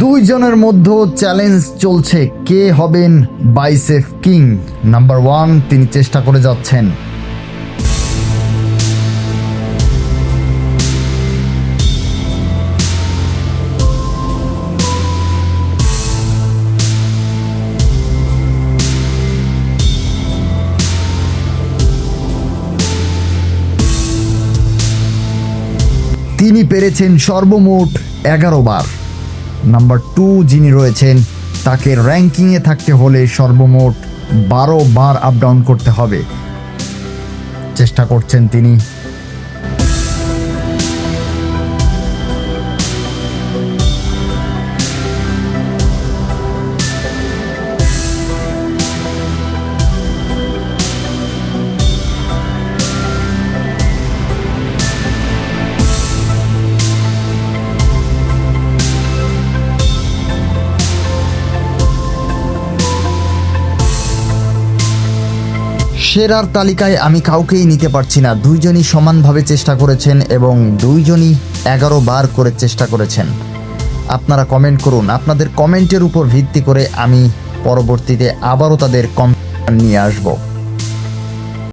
দুইজনের মধ্যে চ্যালেঞ্জ চলছে। কে হবেন বাইসেফ কিং নাম্বার ওয়ান তিনি চেষ্টা করে যাচ্ছেন। তিনি পেরেছেন সর্বমোট এগারো বার। নাম্বার টু যিনি রয়েছেন, তাকে র্যাঙ্কিংয়ে থাকতে হলে সর্বমোট বারো বার আপ ডাউন করতে হবে। চেষ্টা করছেন তিনি। সেরার তালিকায় আমি কাউকেই নিতে পারছি না। দুইজনই সমানভাবে চেষ্টা করেছেন এবং দুইজনই এগারো বার করে চেষ্টা করেছেন। আপনারা কমেন্ট করুন। আপনাদের কমেন্টের উপর ভিত্তি করে আমি পরবর্তীতে আবারও তাদের কম নিয়ে আসব।